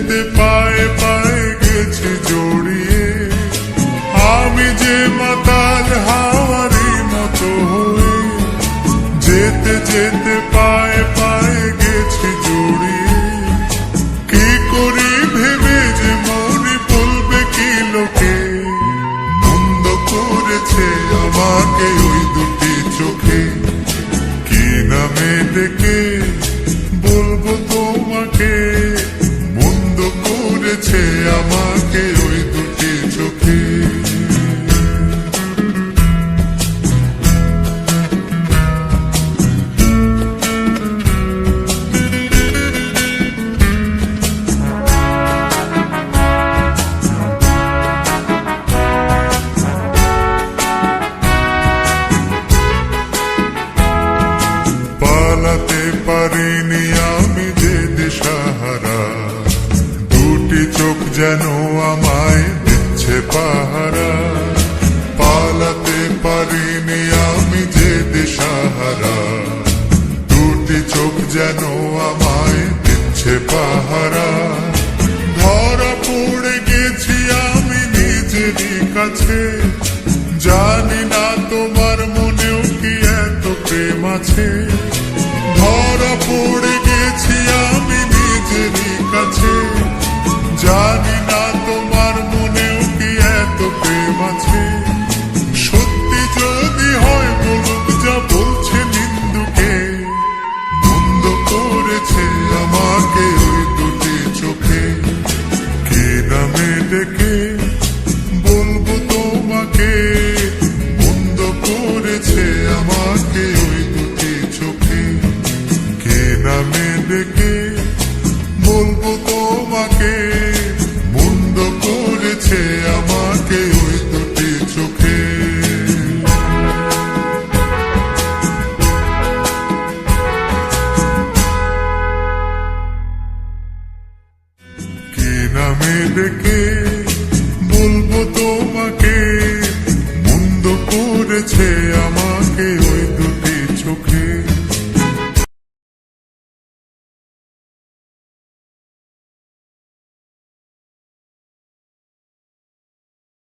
যেতে পায়ে পায়ে গেছি জড়িয়ে। আমি যে মাতাল হাওয়ারি মতো হয়ে যেতে যেতে পায়ে পায়ে গেছি জড়িয়ে। কি করি ভেবে যে মনে বলবে কি লোকে? মন্দ করেছে আমাকে ওই পারিনি আমি যে দিশাহারা। দুটি চোখ যেন আমায় দিচ্ছে পাহারা। পালাতে পারিনি আমি যে দিশাহারা। দুটি চোখ যেন আমায় দিচ্ছে পাহারা। ধরা পড়ে গেছি আমি নিজেরই কাছে। জানি না তোমার মনেও কি এত প্রেম আছে। ধরা পড়ে গেছি আমি নিজেরই কাছে। জানি না তোমার মনেও কি এত প্রেম আছে। সত্যি যদি হয় বলুক যা বলছে নিন্দুকে বন্ধ করেছে আমাকে ওই দুটি চোখে। কি নামে ডেকে বলব তোমাকে? বন্ধ করেছে আমাকে ওই করব তোমাকে, মুন্ড করেছে আমাকে ওই দুটি চোখে। কি নামে ডেকে বলব তোমাকে, মুন্ড করেছে